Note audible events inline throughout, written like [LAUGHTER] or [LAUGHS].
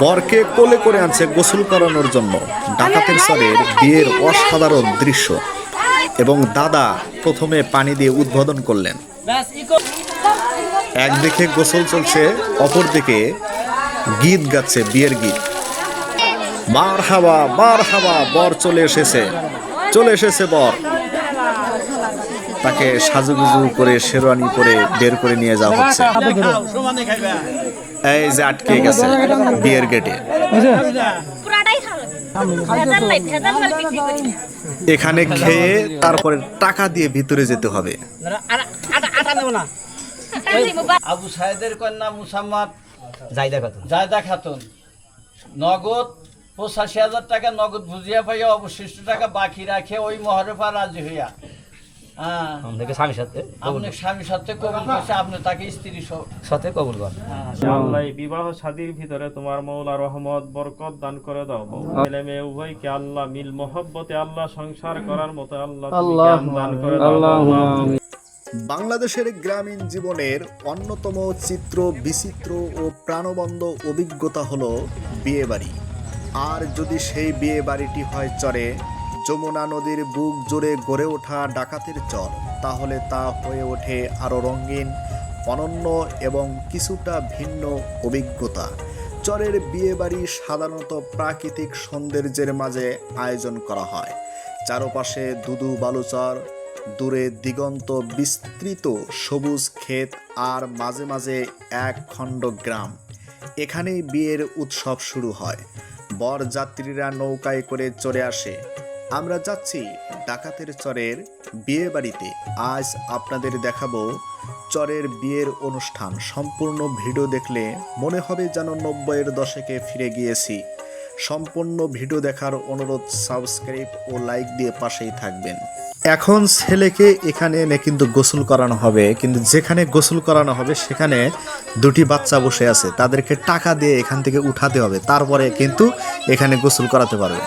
বরকে কোলে করে আনছে গোসল করানোর জন্য। ডাকাতের স্বরের বিয়ের অসাধারণ দৃশ্য। এবং দাদা প্রথমে পানি দিয়ে উদ্বোধন করলেন। একদিকে গোসল চলছে অপরদিকে গীত গাচ্ছে বিয়ের গীত। মার হাওয়া মার হাওয়া বর চলে এসেছে। চলে এসেছে বর। তাকে সাজুগুজু করে শেরওয়ানি করে বের করে নিয়ে যাওয়া হচ্ছে। এই যে আটকে গেছে বিয়ের গেটে। এখানে খেয়ে তারপরে টাকা দিয়ে ভিতরে যেতে হবে। আবু সাহেদের কন্যা মুসাম্মদ জায়দা খাতুন। জায়দা খাতুন। নগদ পঁচাশি হাজার টাকা নগদ বুঝিয়া পাইয়া অবশিষ্ট টাকা বাকি রাখে ওই মহরফা রাজি হইয়া। স্বামীর সাথে আপনি স্বামী সাথে কবুল করছে আপনি তাকে স্ত্রী সাথে কবুল কর আল্লাহ বিবাহ শাদীর ভিতরে তোমার মৌলা রহমত বরকত দান করে দাও ছেলে মেয়ে উভয়কে আল্লাহ মিল মহব্বতে আল্লাহ সংসার করার মতো আল্লাহ দান করে দাও বাংলাদেশের গ্রামীণ জীবনের অন্যতম চিত্র বিচিত্র ও প্রাণবন্ত অভিজ্ঞতা হলো বিয়েবাড়ি। আর যদি সেই বিয়ে বাড়িটি হয় চরে যমুনা নদীর বুক জুড়ে গড়ে ওঠা ডাকাতের চর। তাহলে তা হয়ে ওঠে আরও রঙিন, অনন্য এবং কিছুটা ভিন্ন অভিজ্ঞতা। চরের বিয়েবাড়ি সাধারণত প্রাকৃতিক সৌন্দর্যের মাঝে আয়োজন করা হয়। চারপাশে দুদু বালুচর, দূরে দিগন্ত বিস্তৃত সবুজ ক্ষেত আর মাঝে মাঝে এক খণ্ড গ্রাম। এখানেই বিয়ের উৎসব শুরু হয়। বর যাত্রীরা নৌকায় করে চড়ে আসে। আমরা যাচ্ছি ডাকাতের চরের বিয়ে বাড়িতে। আজ আপনাদের দেখাবো চরের বিয়ের অনুষ্ঠান। সম্পূর্ণ ভিডিও দেখলে মনে হবে যেন নব্বইয়ের দশকে ফিরে গিয়েছি। সম্পূর্ণ ভিডিও দেখার অনুরোধ, সাবস্ক্রাইব ও লাইক দিয়ে পাশেই থাকবেন। এখন ছেলেকে এখানে এনে কিন্তু গোসল করানো হবে, কিন্তু যেখানে গোসল করানো হবে সেখানে দুটি বাচ্চা বসে আছে। তাদেরকে টাকা দিয়ে এখান থেকে উঠাতে হবে, তারপরে কিন্তু এখানে গোসল করাতে পারবে।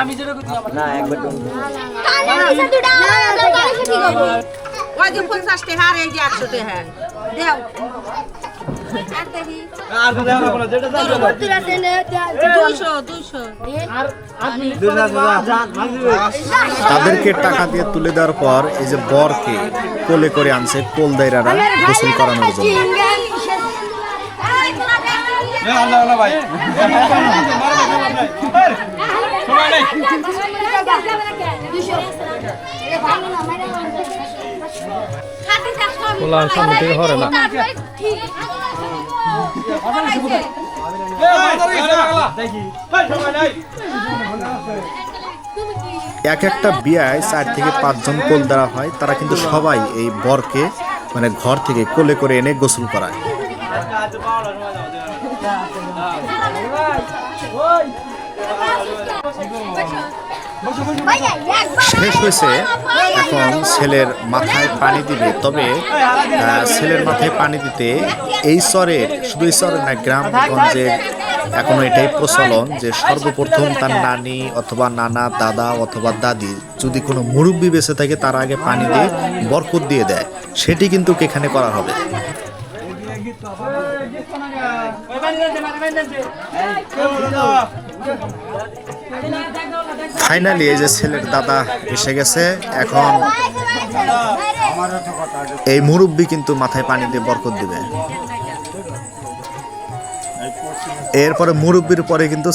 আমি যেটা না একবার তাদেরকে টাকা দিয়ে তুলে দেওয়ার পর এই যে বরকে কোলে করে আনছে কোল দাইরারা গোসল করানোর জন্য। পোলার সামনে থেকে হরে না এক একটা বিয়ায় চার থেকে পাঁচজন কোল দেওয়া হয় তারা কিন্তু সবাই এই বরকে মানে ঘর থেকে কোলে করে এনে গোসল করায়। [LAUGHS] শেষ হয়েছে এখন ছেলের মাথায় পানি দিবে, তবে ছেলের মাথায় পানি দিতে এই চরের শুধু এই চরের না গ্রামগঞ্জের এখনও এটাই প্রচলন যে সর্বপ্রথম তার নানি অথবা নানা, দাদা অথবা দাদি যদি কোনো মুরব্বী বেঁচে থাকে, তার আগে পানি দিয়ে বরকত দিয়ে দেয়। সেটি কিন্তু এখানে করা হবে। ফাইনালি এই যে ছেলের দাদা এসে গেছে, এখন এই মুরব্বি কিন্তু মাথায় পানি দিয়ে বরকত দিবে। এরপরে মুরব্বির পরে কিন্তু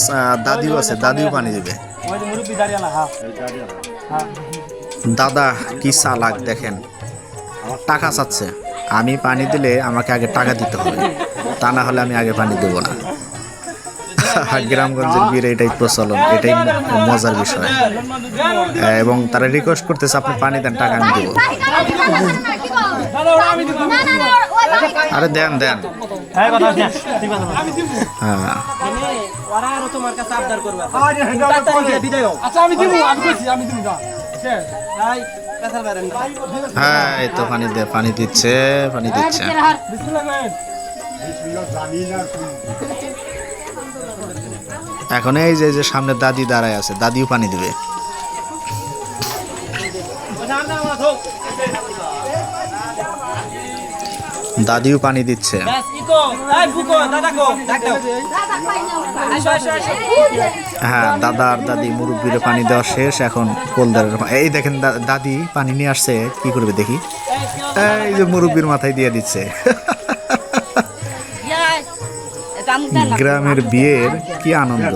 দাদিও আছে, দাদিও পানি দিবে। দাদা কি চালাক দেখেন টাকা চাচ্ছে। আমি পানি দিলে আমাকে আগে টাকা দিতে হবে, তা না হলে আমি আগে পানি দেবো না। গ্রামগঞ্জের বিয়ের এটাই প্রচলন, এটাই মজার বিষয়। এবং তারা রিকোয়েস্ট করতেছে, আপনি পানি দেন, টাকা আমি দেবো। আরে দেন দেন। হ্যাঁ। হ্যাঁ এই তো পানি দে, পানি দিচ্ছে পানি দিচ্ছে। এখন এই যে যে সামনে দাদি দাঁড়ায় আছে, দাদিও পানি দিবে। দাদিও পানি দিচ্ছে। হ্যাঁ দাদা আর দাদি মুরব্বীরে পানি দেওয়া শেষ, এখন কোলদারের এই দেখেন দাদি পানি নিয়ে আসছে, কি করবে দেখি? এই যে মুরব্বীর মাথায় দিয়ে দিচ্ছে। [LAUGHS] গ্রামের বিয়ের কি আনন্দ?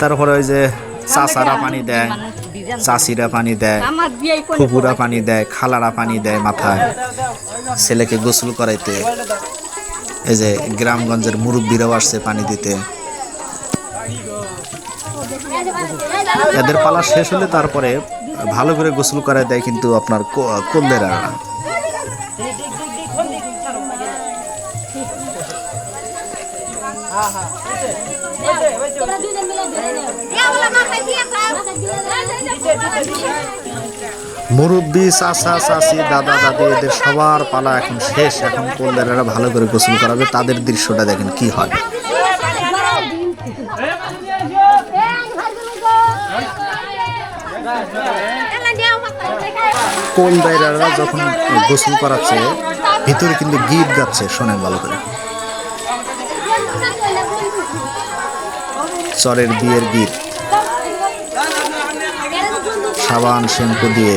তারপরে ওই যে চাচারা পানি দেয় চাষিরা পানি দেয় ফুপুরা পানি দেয় খালারা পানি দেয় মাথায়। ছেলেকে গোসল করাইতে। এই যে গ্রামগঞ্জের মুরব্বীরাও আসছে পানি দিতে। এদের পালা শেষ হলে তারপরে ভালো করে গোসল করায় দেয় কিন্তু আপনার কোলদেরা মুরব্বী, চাচা, চাচি, দাদা, দাদি, এদের সবার পালা এখন শেষ। এখন কোলদেরা ভালো করে গোসল করাবে, তাদের দৃশ্যটা দেখেন কি হয়। কোলদাইরারা যখন গোসল করাচ্ছে, ভিতরে কিন্তু গীত গাচ্ছে, শোনেন ভালো করে। চরের বিয়ের গীত সাবান, শ্যাম্পু দিয়ে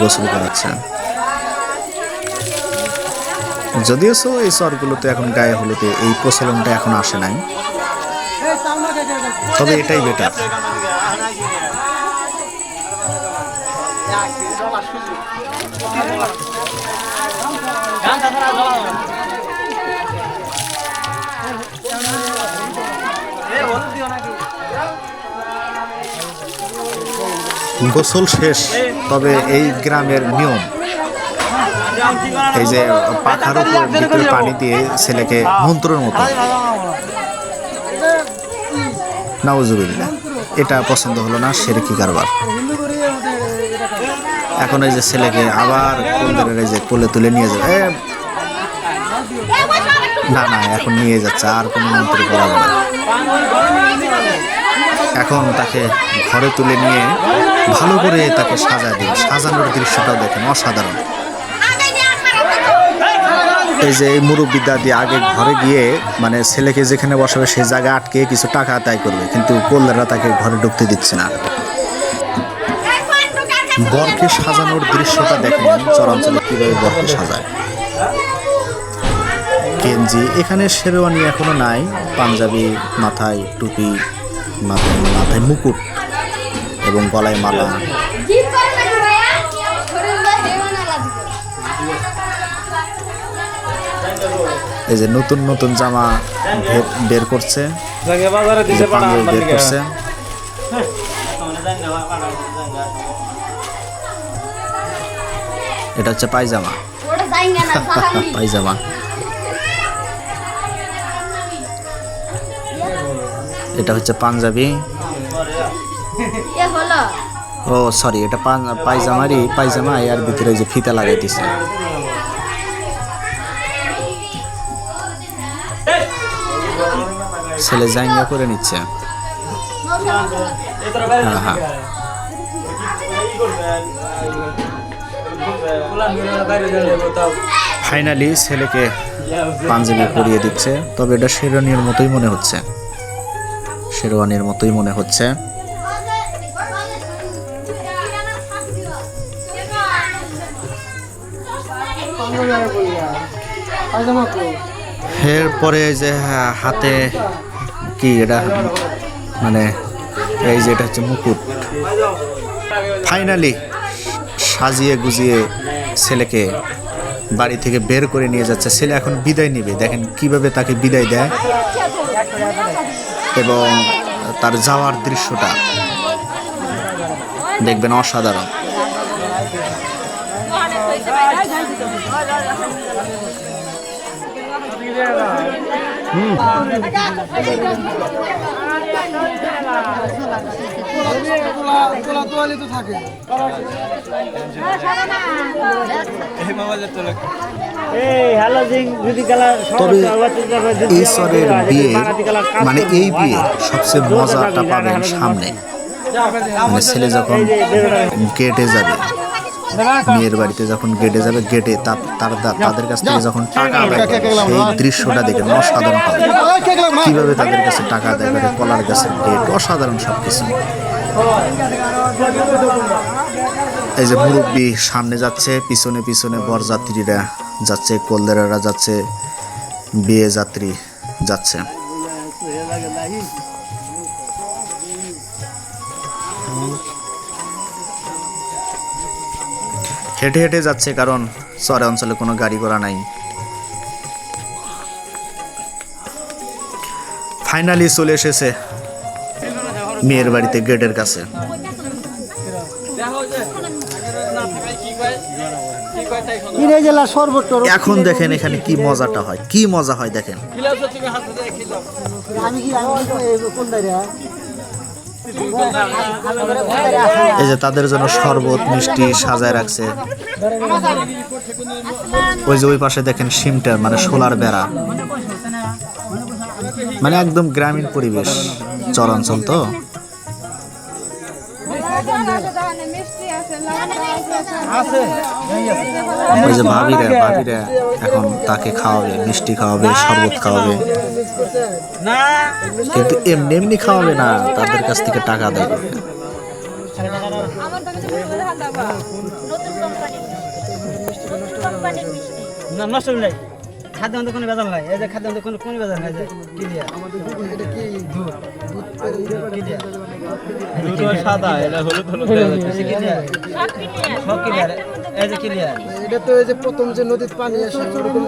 গোসল করাচ্ছে। যদিও সো এই চরগুলোতে এখন গায়ে হলুদে এই প্রচলনটা এখন আসে নাই। তবে এটাই বেটার গোসল শেষ, তবে এই গ্রামের নিয়ম। এই যে পাখার উপর পানি দিয়ে ছেলেকে মন্ত্রের মতো। নাউজুবিল্লাহ, এটা পছন্দ হলো না সেরেকি কারবার? এখন এই যে ছেলেকে আবার যে কোলে তুলে নিয়ে যাবে? না না, এখন নিয়ে যাচ্ছে, আর কোনো মন্ত্র করাবে না। এখন তাকে ঘরে তুলে নিয়ে ভালো করে তাকে সাজায় দিন। সাজানোর দৃশ্যটাও দেখেন, অসাধারণ। এই যে এই মুরব্বী দাদি আগে ঘরে গিয়ে মানে ছেলেকে যেখানে বসাবে সেই জায়গায় আটকে কিছু টাকা আদায় করবে, কিন্তু কল্যাণরা তাকে ঘরে ঢুকতে দিচ্ছে না। বরকে সাজানোর দৃশ্যটা দেখেন চরাঞ্চলে কীভাবে বরকে সাজায়। গেঞ্জি এখানে শেরওয়ানি এখনও নাই পাঞ্জাবি মাথায় টুপি মাথায় মাথায় মুকুট এবং গলায় মালা। এই যে নতুন নতুন জামা বের করছে। বের করছে। এটা হচ্ছে পায়জামা। [LAUGHS] পায়জামা। এটা হচ্ছে পাঞ্জাবি। ও সরি এটা পায়জামারই পায়জামা আর ভিতরে ওই যে ফিতা লাগাই দিছে। ছেলে জাইঙ্গা করে নিচ্ছে। হ্যাঁ হ্যাঁ। ফাইনালি ছেলেকে পাঞ্জাবি পরিয়ে দিচ্ছে। তবে এটা শেরওয়ানির মতোই মনে হচ্ছে। শেরওয়ানির মতোই মনে হচ্ছে। এরপরে যে হাতে কি এটা? মানে এই যে এটা হচ্ছে মুকুট। ফাইনালি সাজিয়ে গুজিয়ে ছেলেকে বাড়ি থেকে বের করে নিয়ে যাচ্ছে। ছেলে এখন বিদায় নেবে। দেখেন কীভাবে তাকে বিদায় দেয়। এবং তার যাওয়ার দৃশ্যটা দেখবেন অসাধারণ। তবে এই স্তরের বিয়ে মানে এই বিয়ে সবচেয়ে মজাটা পাবেন সামনে। মানে ছেলে যখন কেটে যাবে মেয়ের বাড়িতে যখন গেটে যাবে গেটে তার তাদের কাছ থেকে যখন টাকা করে, সেই দৃশ্যটা দেখে অসাধারণ হবে। কীভাবে তাদের কাছে টাকা আদায় করে, কলার গাছের গেট অসাধারণ সব কিছু এই যে মুরব্বী সামনে যাচ্ছে, পিছনে পিছনে বরযাত্রীরা যাচ্ছে, কলদেরারা যাচ্ছে, বিয়ে যাত্রী যাচ্ছে। হেঁটে হেঁটে যাচ্ছে কারণ শহরে অঞ্চলে কোনো গাড়ি ঘোড়া নাই। ফাইনালি চলে এসেছে মেয়ের বাড়িতে গেটের কাছে। এখন দেখেন এখানে কি মজাটা হয় কি মজা হয় দেখেন। এই যে তাদের জন্য শরবত, মিষ্টি সাজায় রাখছে। ওই যে ওই পাশে দেখেন সিমটার মানে সোলার বেড়া। মানে একদম গ্রামীণ পরিবেশ, চরাঞ্চল তো। ওই যে ভাবিরা ভাবিরা এখন তাকে খাওয়াবে মিষ্টি খাওয়াবে শরবত খাওয়াবে। কিন্তু এমনি এমনি খাওয়াবে না তাদের কাছ থেকে টাকা না নষ্ট হয়ে যায়। খাদ্য মধ্যে কোনো বেজাল নাই এই যে খাদ্য মধ্যে কোনো কোনো বেজাল নাই যে কি দিয়া? সাদা এটা হলুদ হলুদ এই যে কি দিয়া? সব কি দিয়া? এই যে কি দিয়া? এটা তো এই যে প্রথম যে নদীর পানি আসে ওরকম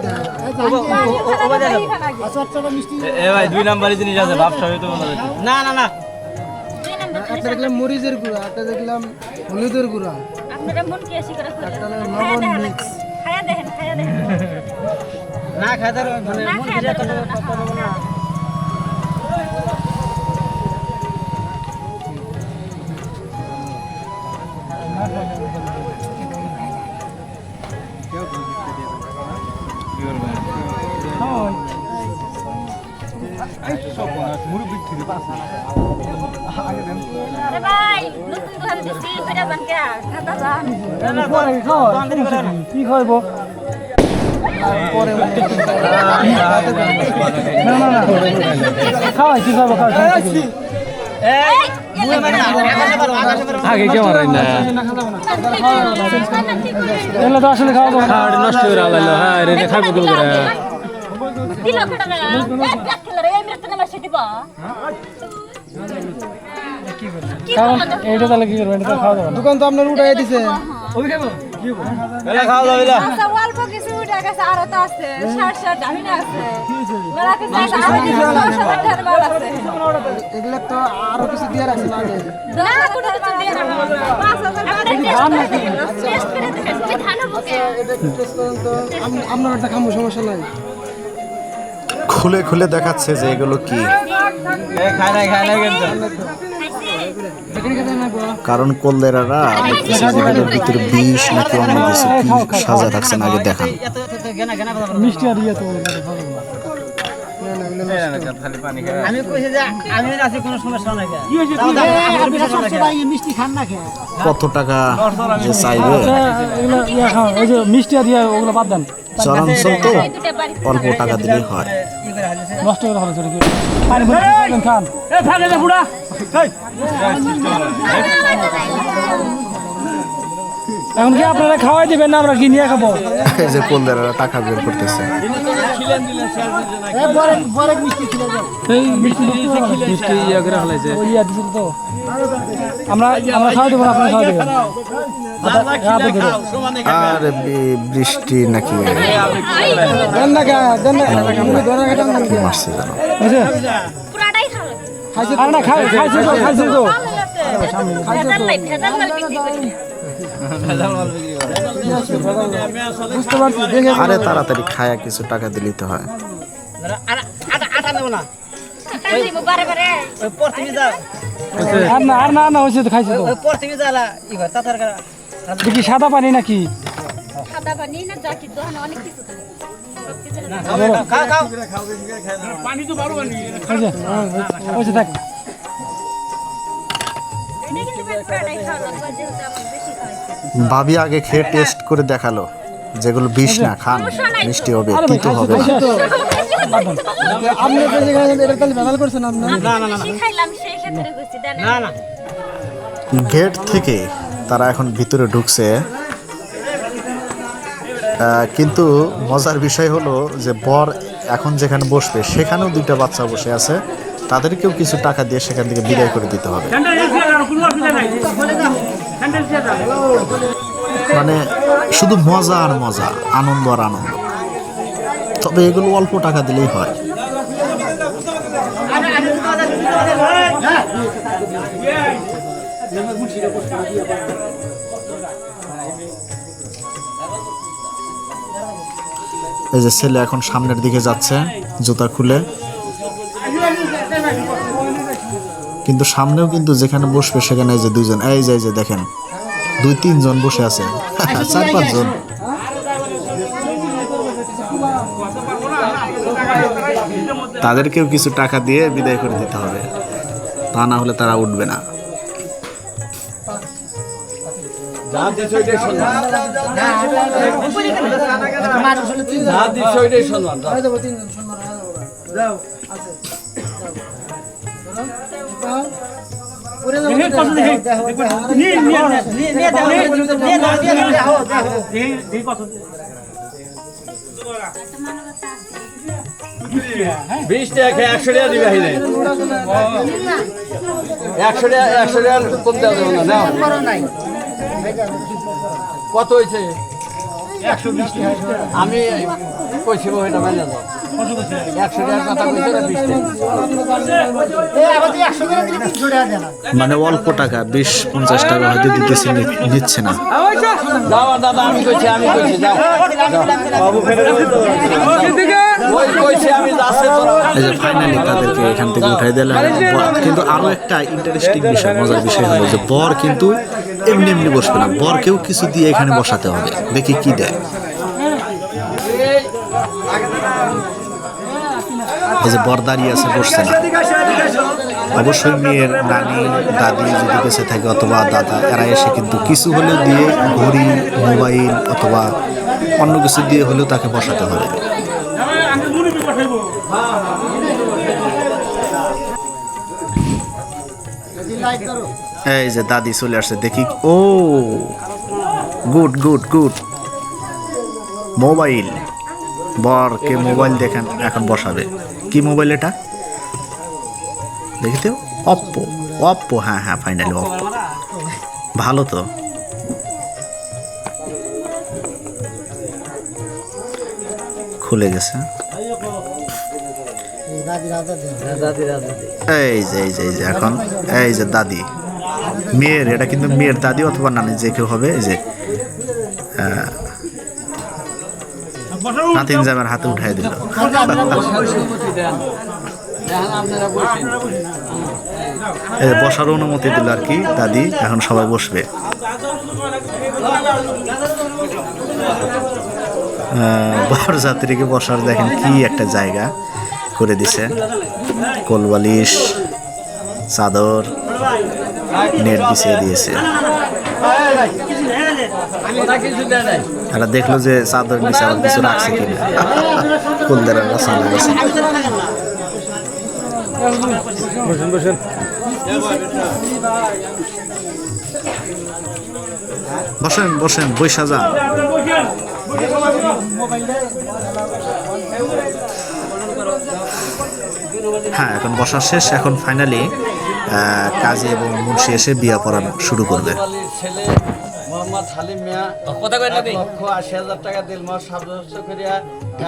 এ ভাই দুই নাম্বারই জিনিস আছে ব্যবসা হইতো মনে হচ্ছে না না না। একটা দেখলাম মরিচের গুঁড়া একটা দেখলাম হলুদের গুঁড়া। আপনারা মন কি আসি করে একটা লবণ মিক্স। খায়া দেখেন খায়া দেখেন। না খাদার মানে না মন খায়া কত না। কে? খাতা আগে কে মারাই না এগুলো তো আসলে খাওয়া নষ্ট করে আলাইলো হ্যাঁ রে গুলো করে কারণ এইটা তাহলে কি করবেন দোকান তো আপনার উঠাই দিছে আচ্ছা অল্প কিছু উঠে আরও তো আছে। ষাট ষাট ডাহিনে আছে। কিছু এগুলো তো আরও দিয়ে রাখছে না না কোনো কিছু দিয়ে না আপনার খামো সমস্যা নাই। খুলে খুলে দেখাচ্ছে যে এগুলো কি। খাই নাই খাই নাই কিন্তু। কারণ কলদেরারা দেখতেছে যে এগুলোর ভিতরে বিষ নাকি অন্য কিছু কি সাজা রাখছেন আগে দেখান। মিষ্টি আর ইয়ে তো খালি পানি খাই আমি কইছি যে আমি আছি কোনো সমস্যা নাই তাও দাও, আমার বিষয় সমস্যা নাই। মিষ্টি খান না কত টাকা যে চাইবে? ইয়ে খাও ওই যে মিষ্টি আর ওগুলো বাদ দেন। চরাঞ্চল তো অল্প টাকা দিলেই হয়। নষ্ট করে ভালো চলে পানি খান এ থাকে যে বুড়া এখন কি আপনারা খাওয়াই দিবেন না আমরা কি নিয়ে খাব? এই যে কলদেরারা টাকা বের করতেছে। তো। আমরা আমরা খাওয়াই দেবো না আপনি খাওয়াই দেবেন। আর বৃষ্টি নাকি? দেন না দেন না মারছে আর না খাই খাইছে তো খাইছে তো। ভেজাল নাই আরে তাড়াতাড়ি খায়া কিছু টাকা দিলেই তো হয়। আর না বারে বারে না হয়েছে তো খাইছে তো দেখি সাদা পানি নাকি? সাদা পানি না যা কিছু অনেক কিছু খাও খাও হয়েছে হয়েছে থাক ভাবি আগে খেয়ে টেস্ট করে দেখাল যেগুলো বিষ না খান মিষ্টি হবে কিন্তু হবে আপনি এটা তাহলে ভেজাল করছেন আপনি বেশি খাইলাম সেই ক্ষেত্রে কইছি দেন। না না। গেট থেকে তারা এখন ভিতরে ঢুকছে। আহ, কিন্তু মজার বিষয় হলো যে বর এখন যেখানে বসবে সেখানেও দুইটা বাচ্চা বসে আছে। তাদেরকেও কিছু টাকা দিয়ে সেখান থেকে বিদায় করে দিতে হবে। মানে শুধু মজা আর মজা, আনন্দ আর আনন্দ। তবে এগুলো অল্প টাকা দিলেই হয়। এই যে ছেলে এখন সামনের দিকে যাচ্ছে, জুতা খুলে। কিন্তু সামনেও কিন্তু যেখানে বসবে সেখানে এই যে দুইজন এই যে এই যে দেখেন দুই তিনজন বসে আছে। [LAUGHS] চার পাঁচজন। তাদেরকেও কিছু টাকা দিয়ে বিদায় করে দিতে হবে। তা না হলে তারা উঠবে না। সম্মান বিশ টাকা একশো টাকা দিবে আহিলে একশো টাকা একশো কত হয়েছে? আমি কইছি মেনে যাও একশো টাকার কথা কইছে না বিশ মানে অল্প টাকা বিশ পঞ্চাশ টাকা হয়তো দিতেছে দিচ্ছে নিচ্ছে না। দাদা আমি কইছি আমি কইছি যাও যে ফাইনালি তাদেরকে এখান থেকে উঠাই দিলাম কিন্তু একটা ইন্টারেস্টিং বিষয়, মজার বিষয় হলো যে বর কিন্তু এমনি এমনি বসবে না। কিছু দিয়ে এখানে বসাতে হবে। দেখি কি দেয়। যে বর দাঁড়িয়ে আছে, বসছে না। অবশ্যই মেয়ের নানি, দাদি যদি বেঁচে থাকে অথবা দাদা, এরা এসে কিন্তু কিছু হলেও দিয়ে ঘড়ি, মোবাইল অথবা অন্য কিছু দিয়ে হলেও তাকে বসাতে হবে। এই যে দাদি চলে আসছে, দেখি। ও, গুড গুড গুড। মোবাইল। বরকে মোবাইল দেখেন, এখন বসাবে। কি মোবাইল এটা? দেখিতে অপ্পো অপ্পো হ্যাঁ হ্যাঁ ফাইনালি অপ্পো ভালো তো। খুলে গেছে। এই যে এই যে এই যে এখন, এই যে দাদি। মেয়ের, এটা কিন্তু মেয়ের দাদি অথবা নানি, যে কেউ হবে, এই যে নাতিন জামের হাতে উঠাই দিল। বসার অনুমতি দিল আর কি দাদি, এখন সবাই বসবে। বর যাত্রীকে বসার দেখেন কি একটা জায়গা। করে দিছে। কোলবালিশ চাদর নেট বিছিয়ে দিয়েছে। এরা দেখল যে চাদর নিচে আবার কিছু রাখছে কিনা। কুলদের চালা গেছে বসেন বসেন। বৈশা যান। হ্যাঁ এখন বসা শেষ। এখন ফাইনালি কাজী এবং মুন্সি এসে বিয়া পড়ানো শুরু করবে। মোহাম্মদ হালিম মিয়া এক লক্ষ আশি হাজার টাকা দিলমাস সাব্যস্ত করিয়া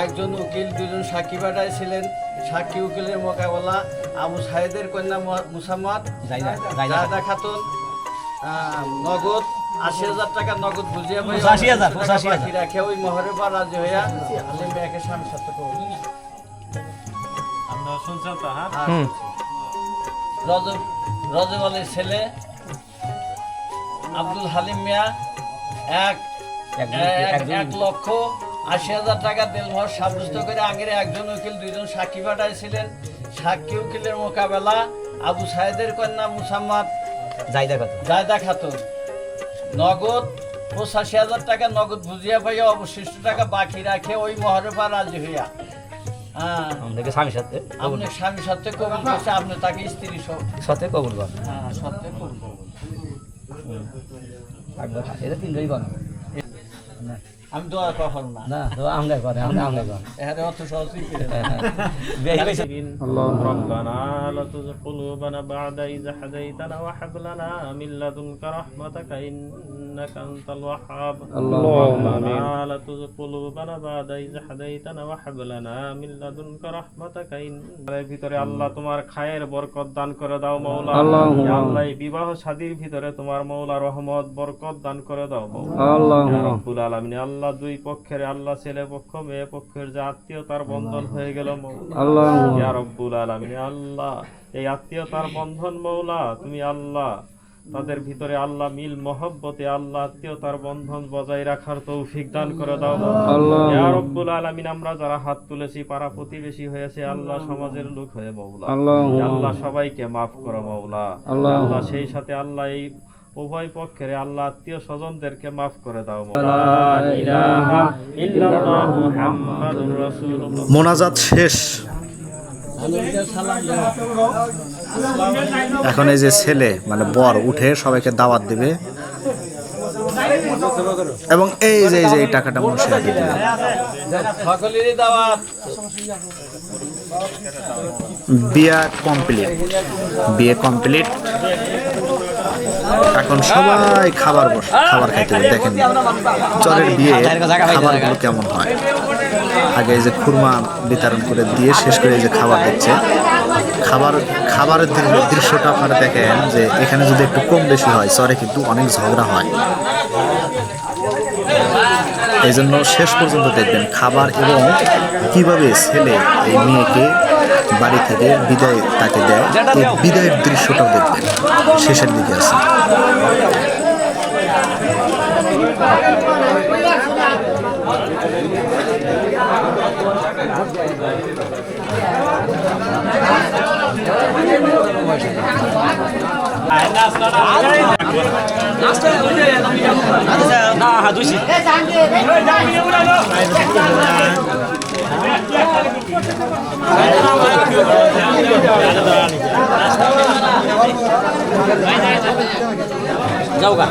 একজন উকিল দুজন সাক্ষী পাঠাইছিলেন। সাক্ষী উকিলের মোকাবেলা আবু সাহেদের কন্যা মুসাম্মদ জায়দা খাতুন আহ, নগদ আশি হাজার টাকা নগদ বুঝিয়া পাই রাখে ওই মহরের পর রাজি হইয়া হালিম মিয়াকে স্বামী হ্যাঁ রজব রজব আলীর ছেলে আব্দুল হালিম মিয়া এক এক- লক্ষ আশি হাজার টাকা সাব্যস্ত করে আগের একজন উকিল দুইজন সাক্ষী পাঠাইছিলেন। সাক্ষী উকিলের মোকাবেলা আবু সাহেদের কন্যা মুসাম্মদ যাই দেখা তো জায়দা খাতুন। নগদ পঁচাশি হাজার টাকা নগদ বুঝিয়া পাইয়া অবশিষ্ট টাকা বাকি রাখে ওই মহরে রাজি হইয়া হ্যাঁ আমাদেরকে স্বামী সাথে আপনি স্বামী সত্ত্বে কবুল করছে আপনি তাকে স্ত্রী সহ সাথে কবুল কর হ্যাঁ সত্ত্বে কবুল করবেন। এটা তিনজনই কর আমি দোয়া কখন না না তো আমরা করে আমরা আমরা কর এখানে অত সহজই করে ربنا لا تزغ قلوبنا بعد إذ هديتنا وهب لنا من لدنك رحمتك إنك أنت الوهاب ربنا لا تزغ قلوبنا بعد إذ هديتنا وهب لنا من لدنك رحمتك إنك ভিতরে আল্লাহ তোমার খায়ের বরকত দান করে দাও মৌলা ইয়া আল্লাহ এই বিবাহ শাদীর ভিতরে তোমার মৌলা রহমত বরকত দান করে দাও মৌলা ইয়া রব্বুল আলামিন আল্লাহ দুই পক্ষের আল্লাহ ছেলে পক্ষ মেয়ে পক্ষের যে আত্মীয়তার বন্ধন হয়ে গেল মৌলা ইয়া রব্বুল আলামিন আল্লাহ এই আত্মীয়তার বন্ধন মৌলা তুমি আল্লাহ তাদের ভিতরে আল্লাহ মিল মহব্বতে আল্লাহ আত্মীয়তার বন্ধন বজায় রাখার তৌফিক দান করে দাও। ইয়া রব্বুল আলামিন আমরা যারা হাত তুলেছি পাড়া প্রতিবেশী হয়েছে আল্লাহ সমাজের লোক হয়ে মৌলা ইয়া আল্লাহ সবাইকে মাফ করো মৌলা আল্লাহ। সেই সাথে আল্লাহ এই উভয় পক্ষের আল্লাহ আত্মীয় স্বজনদেরকে মাফ করে দাও মোনাজাত শেষ। এখন এই যে ছেলে মানে বর, উঠে সবাইকে দাওয়াত দিবে। এবং এই যে এই যে, এই টাকাটা মুন্সিয়াকে দিবে। বিয়া কমপ্লিট বিয়ে কমপ্লিট এখন সবাই খাবার বস খাবার খাইতে। দেখেন, চরের বিয়ে, খাবারগুলো কেমন হয়? আগে এই যে খুরমা বিতরণ করে দিয়ে শেষ করে এই যে খাবার দিচ্ছে। খাবার, খাবারের দৃশ্যটা আপনারা দেখেন যে এখানে যদি একটু কম বেশি হয় চরে কিন্তু অনেক ঝগড়া হয়। এই জন্য শেষ পর্যন্ত দেখবেন খাবার এবং কীভাবে ছেলে এই মেয়েকে বাড়ি থেকে বিদায় তাকে দেয়, এই বিদায়ের দৃশ্যটাও দেখবেন। শেষের দিকে আছে না হা দুইছি যাওগা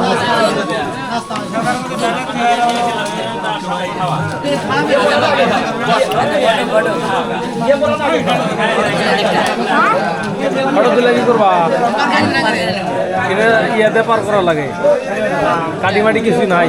ফটো তুলে কি করবা এটা ইয়াতে পার করা লাগে কাটি মাটি কিছু নাই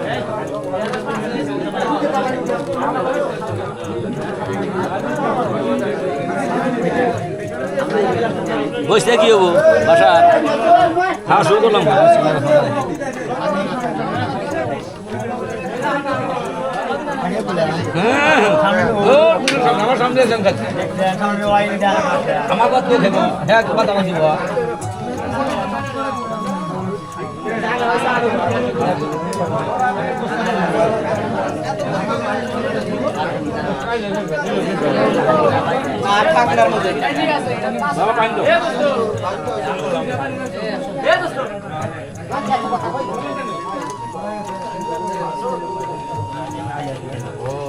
বসতে কি হব বাসা খাওয়া শুরু করলাম আমার কথা খেবো হ্যাঁ কথা দিব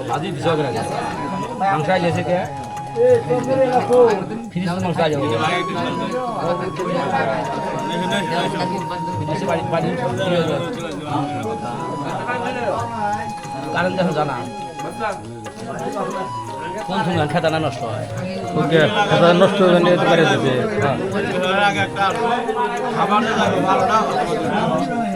ভাজি দিছ করে মাংস আইলেছে কে কারণ দেখো জানা কোন সময় খেতানা নষ্ট হয় ওকে নষ্ট হয়ে গেলে তো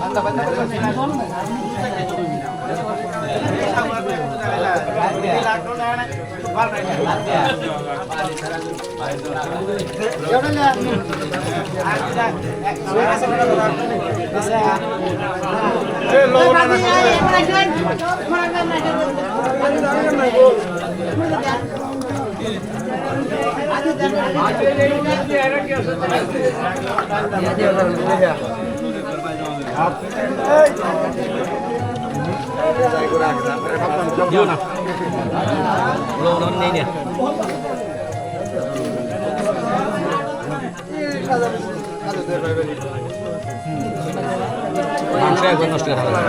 বাবা এটা বাইরে যাও দিও না নেই মাংস একবার নষ্ট করে ফেলা।